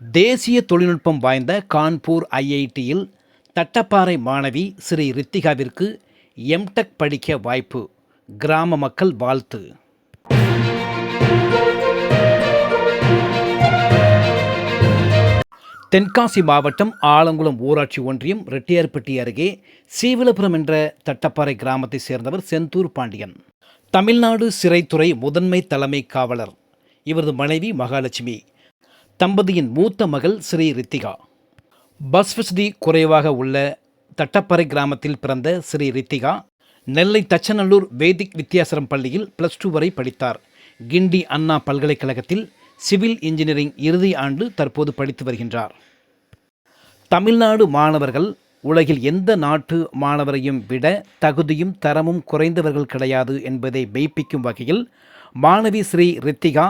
தேசிய தொழில்நுட்பம் வாய்ந்த கான்பூர் ஐஐடியில் தட்டப்பாறை மாணவி ஸ்ரீ ரித்திகாவிற்கு எம்டெக் படிக்க வாய்ப்பு. கிராம மக்கள் வாழ்த்து. தென்காசி மாவட்டம் ஆலங்குளம் ஊராட்சி ஒன்றியம் ரெட்டியார்பட்டி அருகே சீவலபுரம் என்ற தட்டப்பாறை கிராமத்தைச் சேர்ந்தவர் செந்தூர் பாண்டியன். தமிழ்நாடு சிறைத்துறை முதன்மை தலைமை காவலர். இவரது மனைவி மகாலட்சுமி. தம்பதியின் மூத்த மகள் ஸ்ரீ ரித்திகா. பஸ் வசதி குறைவாக உள்ள தட்டப்பறை கிராமத்தில் பிறந்த ஸ்ரீ ரித்திகா நெல்லை தச்சநல்லூர் வேதிக் வித்தியாசரம் பள்ளியில் பிளஸ் டூ வரை படித்தார். கிண்டி அண்ணா பல்கலைக்கழகத்தில் சிவில் இன்ஜினியரிங் இறுதி ஆண்டு தற்போது படித்து வருகின்றார். தமிழ்நாடு மாணவர்கள் உலகில் எந்த நாட்டு மாணவரையும் விட தகுதியும் தரமும் குறைந்தவர்கள் கிடையாது என்பதை மெய்ப்பிக்கும் வகையில் மாணவி ஸ்ரீ ரித்திகா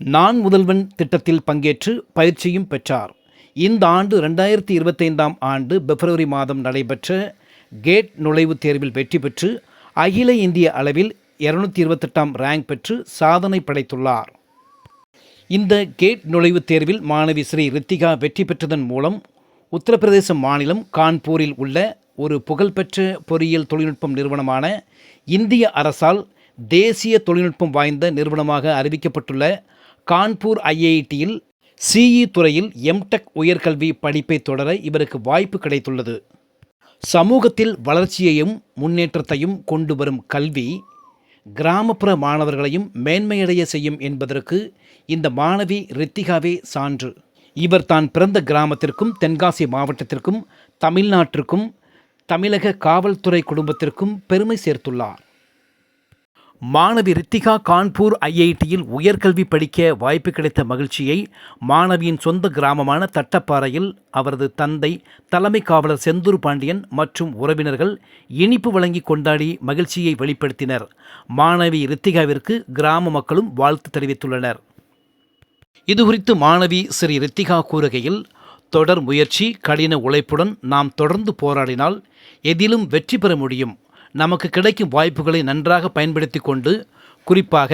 நான் முதல்வன் திட்டத்தில் பங்கேற்று பயிற்சியும் பெற்றார். இந்த ஆண்டு ரெண்டாயிரத்தி இருபத்தைந்தாம் ஆண்டு பிப்ரவரி மாதம் நடைபெற்ற கேட் நுழைவுத் தேர்வில் வெற்றி பெற்று அகில இந்திய அளவில் இருநூத்தி இருபத்தெட்டாம் ரேங்க் பெற்று சாதனை படைத்துள்ளார். இந்த கேட் நுழைவுத் தேர்வில் மாணவி ஸ்ரீ ரித்திகா வெற்றி பெற்றதன் மூலம் உத்தரப்பிரதேச மாநிலம் கான்பூரில் உள்ள ஒரு புகழ்பெற்ற பொறியியல் தொழில்நுட்பம் நிறுவனமான இந்திய அரசால் தேசிய தொழில்நுட்பம் வாய்ந்த நிறுவனமாக அறிவிக்கப்பட்டுள்ள கான்பூர் ஐஐடியில் சிஇ துறையில் எம்டெக் உயர்கல்வி படிப்பை தொடர இவருக்கு வாய்ப்பு கிடைத்துள்ளது. சமூகத்தில் வளர்ச்சியையும் முன்னேற்றத்தையும் கொண்டு வரும் கல்வி கிராமப்புற மாணவர்களையும் மேன்மையடைய செய்யும் என்பதற்கு இந்த மாணவி ரித்திகாவே சான்று. இவர் தான் பிறந்த கிராமத்திற்கும் தென்காசி மாவட்டத்திற்கும் தமிழ்நாட்டிற்கும் தமிழக காவல்துறை குடும்பத்திற்கும் பெருமை சேர்த்துள்ளார். மாணவி ரித்திகா கான்பூர் ஐஐடியில் உயர்கல்வி படிக்க வாய்ப்பு கிடைத்த மகிழ்ச்சியை மாணவியின் சொந்த கிராமமான தட்டப்பாறையில் அவரது தந்தை தலைமை காவலர் செந்தூர் பாண்டியன் மற்றும் உறவினர்கள் இனிப்பு வழங்கி கொண்டாடி மகிழ்ச்சியை வெளிப்படுத்தினர். மாணவி ரித்திகாவிற்கு கிராம மக்களும் வாழ்த்து தெரிவித்துள்ளனர். இதுகுறித்து மாணவி ஸ்ரீ ரித்திகா கூறுகையில் தொடர் முயற்சி கடின உழைப்புடன் நாம் தொடர்ந்து போராடினால் எதிலும் வெற்றி பெற முடியும். நமக்கு கிடைக்கும் வாய்ப்புகளை நன்றாக பயன்படுத்தி கொண்டு குறிப்பாக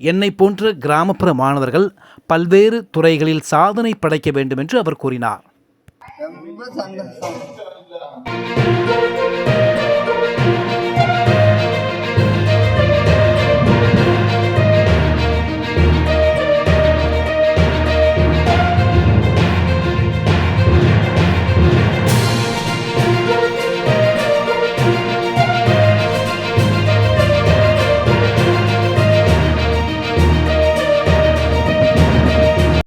என்னை போன்ற கிராமப்புற மாணவர்கள் பல்வேறு துறைகளில் சாதனை படைக்க வேண்டும் என்று அவர் கூறினார். ரொம்ப சந்தோஷம்